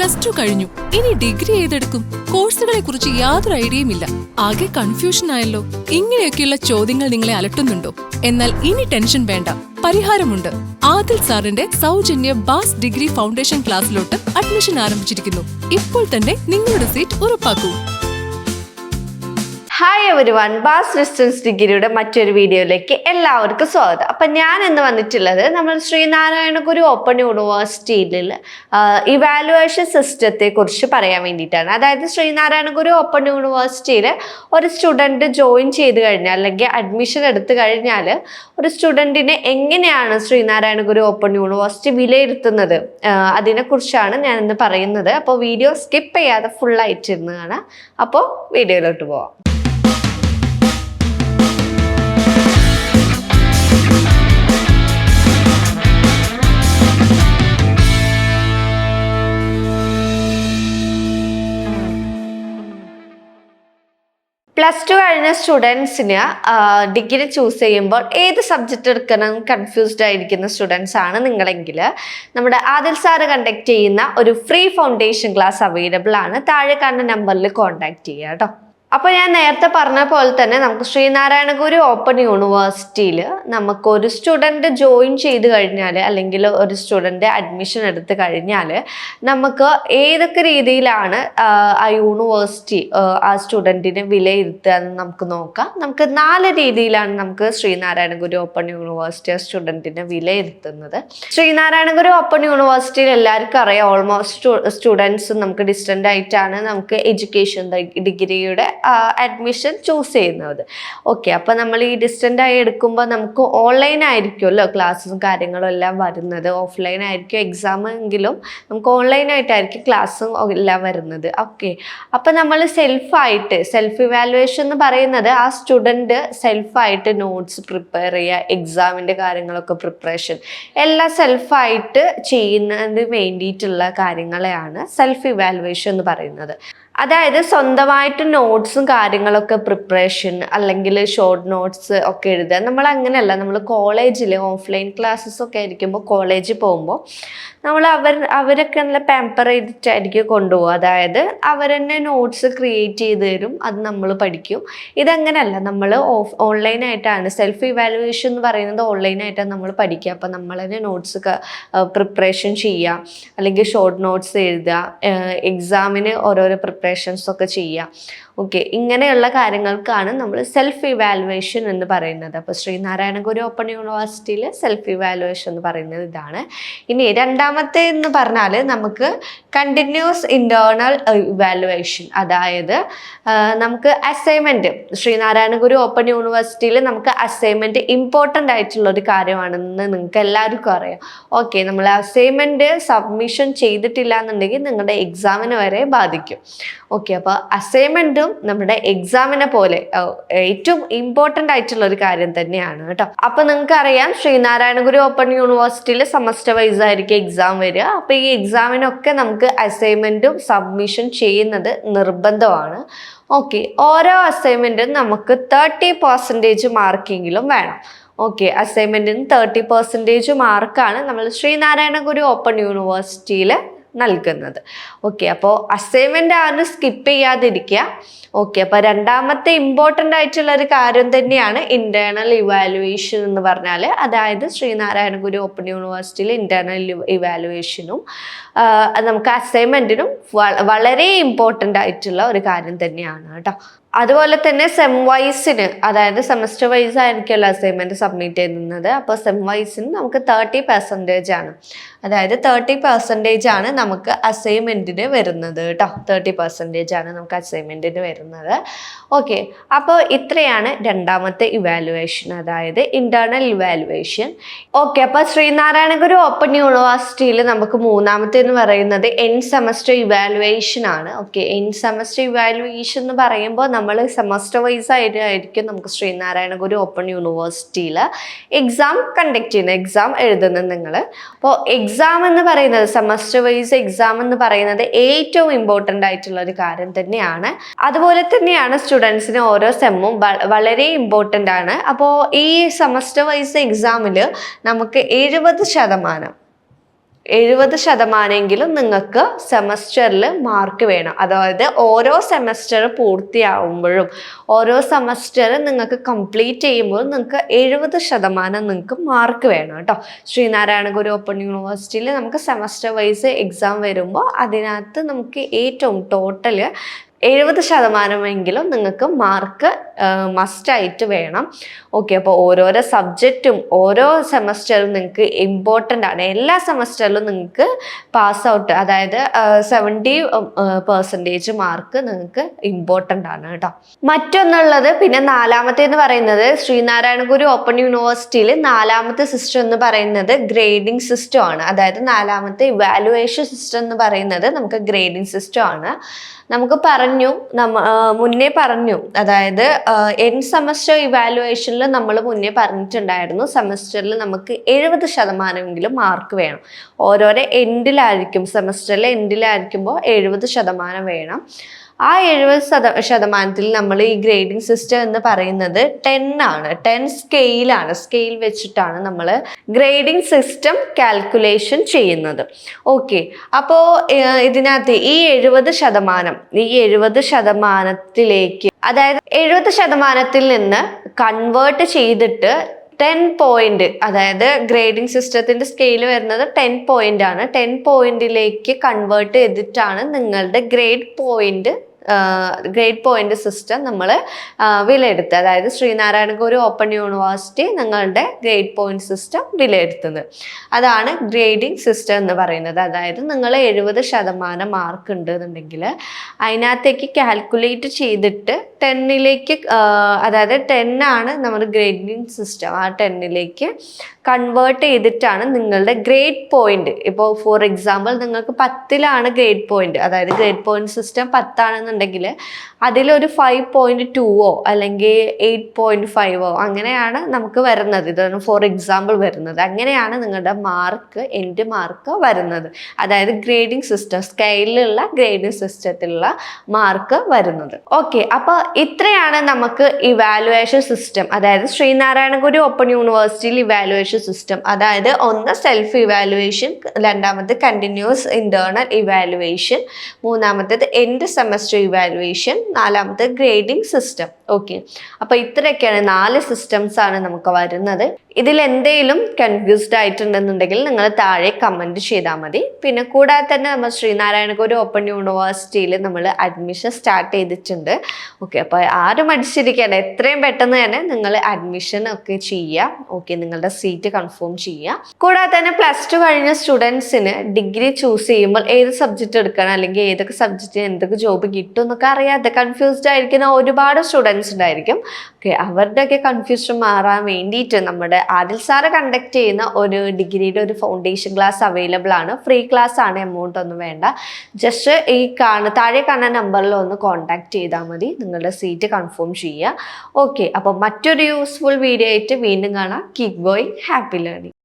Plus two കഴിഞ്ഞു. ഇനി degree ഏതെടുക്കും? കോഴ്സുകളെ കുറിച്ച് യാതൊരു ഐഡിയയും ഇല്ല. ആകെ കൺഫ്യൂഷൻ ആയല്ലോ. ഇങ്ങനെയൊക്കെയുള്ള ചോദ്യങ്ങൾ നിങ്ങളെ അലട്ടുന്നുണ്ടോ? എന്നാൽ ഇനി ടെൻഷൻ വേണ്ട. പരിഹാരമുണ്ട്. ആദിൽ സാറിന്റെ സൗജന്യ ബാസ് ഡിഗ്രി ഫൗണ്ടേഷൻ ക്ലാസ്സിലോട്ട് അഡ്മിഷൻ ആരംഭിച്ചിരിക്കുന്നു. ഇപ്പോൾ തന്നെ നിങ്ങളുടെ സീറ്റ് ഉറപ്പാക്കൂ. ഹായ് എവരി വൺ ബാസ് ഡിസ്റ്റൻസ് ഡിഗ്രിയുടെ മറ്റൊരു വീഡിയോയിലേക്ക് എല്ലാവർക്കും സ്വാഗതം. അപ്പം ഞാൻ ഇന്ന് വന്നിട്ടുള്ളത് നമ്മൾ ശ്രീനാരായണഗുരു ഓപ്പൺ യൂണിവേഴ്സിറ്റിയിൽ ഇവാലുവേഷൻ സിസ്റ്റത്തെക്കുറിച്ച് പറയാൻ വേണ്ടിയിട്ടാണ്. അതായത് ശ്രീനാരായണഗുരു ഓപ്പൺ യൂണിവേഴ്സിറ്റിയിൽ ഒരു സ്റ്റുഡന്റ് ജോയിൻ ചെയ്ത് കഴിഞ്ഞാൽ അല്ലെങ്കിൽ അഡ്മിഷൻ എടുത്തു കഴിഞ്ഞാൽ ഒരു സ്റ്റുഡന്റിനെ എങ്ങനെയാണ് ശ്രീനാരായണഗുരു ഓപ്പൺ യൂണിവേഴ്സിറ്റി വിലയിരുത്തുന്നത് അതിനെക്കുറിച്ചാണ് ഞാൻ ഇന്ന് പറയുന്നത്. അപ്പോൾ വീഡിയോ സ്കിപ്പ് ചെയ്യാതെ ഫുള്ളായിട്ടിരുന്നതാണ് അപ്പോൾ വീഡിയോയിലോട്ട് പോവാം. പ്ലസ് ടു കഴിഞ്ഞ സ്റ്റുഡൻസിന് ഡിഗ്രി ചൂസ് ചെയ്യുമ്പോൾ ഏത് സബ്ജക്റ്റ് എടുക്കണം കൺഫ്യൂസ്ഡ് ആയിരിക്കുന്ന സ്റ്റുഡൻസ് ആണ് നിങ്ങളെങ്കിൽ. നമ്മുടെ ആദിൽ സാറ് കണ്ടക്ട് ചെയ്യുന്ന ഒരു ഫ്രീ ഫൗണ്ടേഷൻ ക്ലാസ് അവൈലബിൾ ആണ്. താഴെ കാണുന്ന നമ്പറിൽ കോൺടാക്ട് ചെയ്യുക കേട്ടോ. അപ്പോൾ ഞാൻ നേരത്തെ പറഞ്ഞ പോലെ തന്നെ നമുക്ക് ശ്രീനാരായണ ഗുരു ഓപ്പൺ യൂണിവേഴ്സിറ്റിയിൽ നമുക്ക് ഒരു സ്റ്റുഡന്റ് ജോയിൻ ചെയ്ത് കഴിഞ്ഞാൽ അല്ലെങ്കിൽ ഒരു സ്റ്റുഡന്റ് അഡ്മിഷൻ എടുത്ത് കഴിഞ്ഞാൽ നമുക്ക് ഏതൊക്കെ രീതിയിലാണ് ആ യൂണിവേഴ്സിറ്റി ആ സ്റ്റുഡന്റിനെ വിലയിരുത്തുക എന്ന് നമുക്ക് നോക്കാം. നമുക്ക് നാല് രീതിയിലാണ് നമുക്ക് ശ്രീനാരായണ ഗുരു ഓപ്പൺ യൂണിവേഴ്സിറ്റി ആ സ്റ്റുഡന്റിനെ വിലയിരുത്തുന്നത്. ശ്രീനാരായണ ഗുരു ഓപ്പൺ യൂണിവേഴ്സിറ്റിയിൽ എല്ലാവർക്കും അറിയാം ഓൾമോസ്റ്റ് സ്റ്റുഡൻസ് നമുക്ക് ഡിസ്റ്റന്റ് ആയിട്ടാണ് നമുക്ക് എഡ്യൂക്കേഷൻ ഡിഗ്രിയുടെ അഡ്മിഷൻ ചൂസ് ചെയ്യുന്നത്. ഓക്കെ അപ്പോൾ നമ്മൾ ഈ ഡിസ്റ്റന്റ് ആയി എടുക്കുമ്പോൾ നമുക്ക് ഓൺലൈൻ ആയിരിക്കുമല്ലോ ക്ലാസ്സും കാര്യങ്ങളും എല്ലാം വരുന്നത്. ഓഫ്ലൈൻ ആയിരിക്കും എക്സാം എങ്കിലും നമുക്ക് ഓൺലൈൻ ആയിട്ടായിരിക്കും ക്ലാസ്സും എല്ലാം വരുന്നത്. ഓക്കെ അപ്പോൾ നമ്മൾ സെൽഫായിട്ട് സെൽഫ് ഇവാലുവേഷൻ എന്ന് പറയുന്നത് ആ സ്റ്റുഡന്റ് സെൽഫായിട്ട് നോട്ട്സ് പ്രിപ്പയർ ചെയ്യുക എക്സാമിന്റെ കാര്യങ്ങളൊക്കെ പ്രിപ്പറേഷൻ എല്ലാം സെൽഫായിട്ട് ചെയ്യുന്നതിന് വേണ്ടിയിട്ടുള്ള കാര്യങ്ങളെയാണ് സെൽഫ് ഇവാലുവേഷൻ എന്ന് പറയുന്നത്. അതായത് സ്വന്തമായിട്ട് നോട്ട്സും കാര്യങ്ങളൊക്കെ പ്രിപ്പറേഷൻ അല്ലെങ്കിൽ ഷോർട്ട് നോട്ട്സ് ഒക്കെ എഴുതുക. നമ്മൾ അങ്ങനെയല്ല നമ്മൾ കോളേജിൽ ഓഫ്ലൈൻ ക്ലാസ്സസ് ഒക്കെ ആയിരിക്കുമ്പോൾ കോളേജിൽ പോകുമ്പോൾ നമ്മൾ അവർ അവരൊക്കെ നല്ല പാമ്പർ ചെയ്തിട്ടായിരിക്കും കൊണ്ടുപോകുക അതായത് തന്നെ നോട്ട്സ് ക്രിയേറ്റ് ചെയ്ത് തരും അത് നമ്മൾ പഠിക്കും. ഇതങ്ങനെയല്ല നമ്മൾ ഓഫ് ഓൺലൈനായിട്ടാണ് സെൽഫ് ഇവാലുവേഷൻ എന്ന് പറയുന്നത് ഓൺലൈനായിട്ടാണ് നമ്മൾ പഠിക്കുക. അപ്പോൾ നമ്മൾ തന്നെ നോട്ട്സ് പ്രിപ്പറേഷൻ ചെയ്യുക അല്ലെങ്കിൽ ഷോർട്ട് നോട്ട്സ് എഴുതുക എക്സാമിന് ഓരോരോ പ്രിപ്പറേഷൻസ് ഒക്കെ ചെയ്യുക ഓക്കെ ഇങ്ങനെയുള്ള കാര്യങ്ങൾക്കാണ് നമ്മൾ സെൽഫ് ഇവാലുവേഷൻ എന്ന് പറയുന്നത്. അപ്പോൾ ശ്രീനാരായണഗുരു ഓപ്പൺ യൂണിവേഴ്സിറ്റിയിൽ സെൽഫ് ഇവാലുവേഷൻ എന്ന് പറയുന്നത് ഇതാണ്. ഇനി രണ്ടാമത്തെ എന്ന് പറഞ്ഞാൽ നമുക്ക് കണ്ടിന്യൂസ് ഇന്റേർണൽ ഇവാലുവേഷൻ അതായത് നമുക്ക് അസൈൻമെന്റ് ശ്രീനാരായണഗുരു ഓപ്പൺ യൂണിവേഴ്സിറ്റിയിൽ നമുക്ക് അസൈൻമെന്റ് ഇമ്പോർട്ടന്റ് ആയിട്ടുള്ള ഒരു കാര്യമാണെന്ന് നിങ്ങൾക്ക് എല്ലാവർക്കും അറിയാം. ഓക്കെ നമ്മൾ അസൈൻമെന്റ് സബ്മിഷൻ ചെയ്തിട്ടില്ല എന്നുണ്ടെങ്കിൽ നിങ്ങളുടെ എക്സാമിന് വരെ ബാധിക്കും. ഓക്കെ അപ്പോൾ അസൈൻമെന്റും നമ്മുടെ എക്സാമിനെ പോലെ ഏറ്റവും ഇമ്പോർട്ടന്റ് ആയിട്ടുള്ള ഒരു കാര്യം തന്നെയാണ് കേട്ടോ. അപ്പം നിങ്ങൾക്ക് അറിയാം ശ്രീനാരായണ ഗുരു ഓപ്പൺ യൂണിവേഴ്സിറ്റിയിൽ സെമസ്റ്റർ വൈസ് ആയിരിക്കും എക്സാം വരിക. അപ്പോൾ ഈ എക്സാമിനൊക്കെ നമുക്ക് അസൈൻമെന്റും സബ്മിഷൻ ചെയ്യുന്നത് നിർബന്ധമാണ്. ഓക്കെ ഓരോ അസൈൻമെന്റും നമുക്ക് തേർട്ടി പെർസെന്റേജ് മാർക്കെങ്കിലും വേണം. ഓക്കെ അസൈൻമെന്റിന് തേർട്ടി പെർസെന്റേജ് മാർക്കാണ് നമ്മൾ ശ്രീനാരായണ ഗുരു ഓപ്പൺ യൂണിവേഴ്സിറ്റിയിൽ നൽകുന്നത്. ഓക്കെ അപ്പോൾ അസൈൻമെന്റ് ആരും സ്കിപ്പ് ചെയ്യാതിരിക്കുക. ഓക്കെ അപ്പോൾ രണ്ടാമത്തെ ഇമ്പോർട്ടന്റ് ആയിട്ടുള്ള ഒരു കാര്യം തന്നെയാണ് ഇന്റേർണൽ ഇവാലുവേഷൻ എന്ന് പറഞ്ഞാൽ അതായത് ശ്രീനാരായണ ഗുരു ഓപ്പൺ യൂണിവേഴ്സിറ്റിയിൽ ഇന്റേർണൽ ഇവാലുവേഷനും നമുക്ക് അസൈൻമെന്റിനും വളരെ ഇമ്പോർട്ടന്റ് ആയിട്ടുള്ള ഒരു കാര്യം തന്നെയാണ് കേട്ടോ. അതുപോലെ തന്നെ സെം വൈസിന് അതായത് സെമസ്റ്റർ വൈസ് ആയിരിക്കുമല്ലോ അസൈൻമെന്റ് സബ്മിറ്റ് ചെയ്യുന്നത്. അപ്പോൾ സെം വൈസിന് നമുക്ക് തേർട്ടി പെർസെന്റേജ് ആണ്. അതായത് തേർട്ടി പെർസെന്റേജ് ആണ് നമുക്ക് അസൈൻമെന്റിന് വരുന്നത് കേട്ടോ. തേർട്ടി പെർസെന്റേജ് ആണ് നമുക്ക് അസൈൻമെന്റിന് വരുന്നത്. ഓക്കെ അപ്പോൾ ഇത്രയാണ് രണ്ടാമത്തെ ഇവാലുവേഷൻ അതായത് ഇന്റേർണൽ ഇവാലുവേഷൻ ഓക്കെ അപ്പോൾ ശ്രീനാരായണ ഗുരു ഓപ്പൺ യൂണിവേഴ്സിറ്റിയിൽ നമുക്ക് മൂന്നാമത്തെ എന്ന് പറയുന്നത് എൻ സെമസ്റ്റർ ഇവാലുവേഷൻ ആണ്. ഓക്കെ എൻ സെമസ്റ്റർ ഇവാലുവേഷൻ എന്ന് പറയുമ്പോൾ നമ്മൾ സെമസ്റ്റർ വൈസ് ആയിട്ടായിരിക്കും നമുക്ക് ശ്രീനാരായണ ഗുരു ഓപ്പൺ യൂണിവേഴ്സിറ്റിയിൽ എക്സാം കണ്ടക്ട് ചെയ്യുന്നത് എക്സാം എഴുതുന്നത് നിങ്ങൾ അപ്പോൾ എക്സാം എന്ന് പറയുന്നത് സെമസ്റ്റർ വൈസ് എക്സാം എന്ന് പറയുന്നത് ഏറ്റവും ഇമ്പോർട്ടന്റ് ആയിട്ടുള്ള ഒരു കാര്യം തന്നെയാണ്. അതുപോലെ തന്നെയാണ് സ്റ്റുഡൻസിന് ഓരോ സെമ്മും വളരെ ഇമ്പോർട്ടന്റ് ആണ്. അപ്പോൾ ഈ സെമസ്റ്റർ വൈസ് എക്സാമിൽ നമുക്ക് എഴുപത് ശതമാനം എഴുപത് ശതമാനമെങ്കിലും നിങ്ങൾക്ക് സെമസ്റ്ററിൽ മാർക്ക് വേണം. അതായത് ഓരോ സെമസ്റ്റർ പൂർത്തിയാവുമ്പോഴും ഓരോ സെമസ്റ്റർ നിങ്ങൾക്ക് കംപ്ലീറ്റ് ചെയ്യുമ്പോൾ നിങ്ങൾക്ക് എഴുപത് ശതമാനം നിങ്ങൾക്ക് മാർക്ക് വേണം കേട്ടോ. ശ്രീനാരായണ ഗുരു ഓപ്പൺ യൂണിവേഴ്സിറ്റിയിൽ നമുക്ക് സെമസ്റ്റർ വൈസ് എക്സാം വരുമ്പോൾ അതിനകത്ത് നമുക്ക് ഏറ്റവും ടോട്ടൽ എഴുപത് ശതമാനമെങ്കിലും നിങ്ങൾക്ക് മാർക്ക് മസ്റ്റായിട്ട് വേണം. ഓക്കെ അപ്പോൾ ഓരോരോ സബ്ജക്റ്റും ഓരോ സെമസ്റ്ററും നിങ്ങൾക്ക് ഇമ്പോർട്ടന്റ് ആണ്. എല്ലാ സെമസ്റ്ററിലും നിങ്ങൾക്ക് പാസ് ഔട്ട് അതായത് സെവന്റി പെർസെന്റേജ് മാർക്ക് നിങ്ങൾക്ക് ഇമ്പോർട്ടന്റ് ആണ് കേട്ടോ. മറ്റൊന്നുള്ളത് പിന്നെ നാലാമത്തെ എന്ന് പറയുന്നത് ശ്രീനാരായണ ഗുരു ഓപ്പൺ യൂണിവേഴ്സിറ്റിയിൽ നാലാമത്തെ സിസ്റ്റം എന്ന് പറയുന്നത് ഗ്രേഡിംഗ് സിസ്റ്റം ആണ്. അതായത് നാലാമത്തെ ഇവാലുവേഷൻ സിസ്റ്റം എന്ന് പറയുന്നത് നമുക്ക് ഗ്രേഡിംഗ് സിസ്റ്റം ആണ്. നമുക്ക് പറഞ്ഞു നമ്മ മുന്നേ പറഞ്ഞു. അതായത് എൻ സെമസ്റ്റർ ഇവാലുവേഷനിൽ നമ്മൾ മുന്നേ പറഞ്ഞിട്ടുണ്ടായിരുന്നു സെമസ്റ്ററിൽ നമുക്ക് എഴുപത് ശതമാനമെങ്കിലും മാർക്ക് വേണം. ഓരോരോ എൻഡിലായിരിക്കും സെമസ്റ്ററിലെ എൻഡിലായിരിക്കുമ്പോൾ എഴുപത് ശതമാനം വേണം. ആ എഴുപത് ശത ശതമാനത്തിൽ നമ്മൾ ഈ ഗ്രേഡിംഗ് സിസ്റ്റം എന്ന് പറയുന്നത് ടെൻ ആണ്. ടെൻ സ്കെയിലാണ് സ്കെയിൽ വെച്ചിട്ടാണ് നമ്മൾ ഗ്രേഡിംഗ് സിസ്റ്റം കാൽക്കുലേഷൻ ചെയ്യുന്നത്. ഓക്കെ അപ്പോൾ ഇതിനകത്ത് ഈ എഴുപത് ശതമാനം ഈ എഴുപത് ശതമാനത്തിലേക്ക് അതായത് എഴുപത് ശതമാനത്തിൽ നിന്ന് കൺവേർട്ട് ചെയ്തിട്ട് ടെൻ പോയിന്റ് അതായത് ഗ്രേഡിംഗ് സിസ്റ്റത്തിന്റെ സ്കെയിൽ വരുന്നത് ടെൻ പോയിന്റ് ആണ്. ടെൻ പോയിന്റിലേക്ക് കൺവേർട്ട് ചെയ്തിട്ടാണ് നിങ്ങളുടെ grade point grade point system നമ്മൾ വിലയിരുത്തുക. അതായത് ശ്രീനാരായണ ഗുരു ഓപ്പൺ യൂണിവേഴ്സിറ്റി നിങ്ങളുടെ ഗ്രേഡ് പോയിന്റ് സിസ്റ്റം വിലയിരുത്തുന്നത്. അതാണ് ഗ്രേഡിംഗ് സിസ്റ്റം എന്ന് പറയുന്നത്. അതായത് നിങ്ങൾ എഴുപത് ശതമാനം മാർക്ക് ഉണ്ട് എന്നുണ്ടെങ്കിൽ അതിനകത്തേക്ക് കാൽക്കുലേറ്റ് ചെയ്തിട്ട് ടെന്നിലേക്ക് അതായത് ടെന്നാണ് ആണ് നമ്മുടെ ഗ്രേഡിംഗ് സിസ്റ്റം ആ ടെന്നിലേക്ക് കൺവേർട്ട് ചെയ്തിട്ടാണ് നിങ്ങളുടെ ഗ്രേഡ് പോയിന്റ് ഇപ്പോൾ ഫോർ എക്സാമ്പിൾ നിങ്ങൾക്ക് പത്തിലാണ് ഗ്രേഡ് പോയിന്റ് അതായത് ഗ്രേഡ് പോയിന്റ് സിസ്റ്റം പത്താണെന്നുണ്ടെങ്കിൽ അതിലൊരു ഫൈവ് പോയിന്റ് ടുവോ അല്ലെങ്കിൽ എയ്റ്റ് പോയിന്റ് ഫൈവോ അങ്ങനെയാണ് നമുക്ക് വരുന്നത്. ഇതാണ് ഫോർ എക്സാമ്പിൾ വരുന്നത്. അങ്ങനെയാണ് നിങ്ങളുടെ മാർക്ക് എന്റെ മാർക്ക് വരുന്നത്. അതായത് ഗ്രേഡിംഗ് സിസ്റ്റം സ്കെയിലുള്ള ഗ്രേഡിംഗ് സിസ്റ്റത്തിലുള്ള മാർക്ക് വരുന്നത്. ഓക്കെ അപ്പോൾ ഇത്രയാണ് നമുക്ക് ഇവാലുവേഷൻ സിസ്റ്റം അതായത് ശ്രീനാരായണ ഗുരു ഓപ്പൺ യൂണിവേഴ്സിറ്റിയിൽ ഇവാലുവേഷൻ സിസ്റ്റം അതായത് ഒന്ന് സെൽഫ് ഇവാലുവേഷൻ രണ്ടാമത്തെ കണ്ടിന്യൂസ് ഇന്റേണൽ ഇവാലുവേഷൻ മൂന്നാമത്തേത് എൻഡ് സെമസ്റ്റർ ഇവാലുവേഷൻ നാലാമത്തെ ഗ്രേഡിംഗ് സിസ്റ്റം ഓക്കെ അപ്പോൾ ഇത്രയൊക്കെയാണ് നാല് സിസ്റ്റംസ് ആണ് നമുക്ക് വരുന്നത്. ഇതിൽ എന്തെങ്കിലും കൺഫ്യൂസ്ഡ് ആയിട്ടുണ്ടെന്നുണ്ടെങ്കിൽ നിങ്ങൾ താഴെ കമന്റ് ചെയ്താൽ മതി. പിന്നെ കൂടാതെ തന്നെ നമ്മൾ ശ്രീനാരായണ ഗുരു ഓപ്പൺ യൂണിവേഴ്സിറ്റിയിൽ നമ്മൾ അഡ്മിഷൻ സ്റ്റാർട്ട് ചെയ്തിട്ടുണ്ട്. ഓക്കെ അപ്പോൾ ആരും അടിച്ചിരിക്കേണ്ട എത്രയും പെട്ടെന്ന് തന്നെ നിങ്ങൾ അഡ്മിഷൻ ഒക്കെ ചെയ്യുക ഓക്കെ നിങ്ങളുടെ സീറ്റ് കൺഫേം ചെയ്യുക കൂടാതെ തന്നെ പ്ലസ് ടു കഴിഞ്ഞ സ്റ്റുഡൻസിന് ഡിഗ്രി ചൂസ് ചെയ്യുമ്പോൾ ഏത് സബ്ജക്റ്റ് എടുക്കണം? അല്ലെങ്കിൽ ഏതൊക്കെ സബ്ജക്റ്റിന് എന്തൊക്കെ ജോബ് കിട്ടും എന്നൊക്കെ അറിയാതെ കൺഫ്യൂസ്ഡ് ആയിരിക്കുന്ന ഒരുപാട് സ്റ്റുഡൻസ് ഉണ്ടായിരിക്കും. ഓക്കെ അവരുടെയൊക്കെ കൺഫ്യൂഷൻ മാറാൻ വേണ്ടിയിട്ട് നമ്മുടെ ആദിൽ സാറ് കണ്ടക്ട് ചെയ്യുന്ന ഒരു ഡിഗ്രിയുടെ ഒരു ഫൗണ്ടേഷൻ ക്ലാസ് അവൈലബിൾ ആണ്. ഫ്രീ ക്ലാസ് ആണ് എമൗണ്ട് ഒന്നും വേണ്ട. ജസ്റ്റ് ഈ കാണ താഴെ കാണുന്ന നമ്പറിൽ ഒന്ന് കോൺടാക്ട് ചെയ്താൽ മതി. നിങ്ങളുടെ സീറ്റ് കൺഫേം ചെയ്യുക. ഓക്കെ അപ്പോൾ മറ്റൊരു യൂസ്ഫുൾ വീഡിയോ ആയിട്ട് വീണ്ടും കാണാം. Keep boy happy learning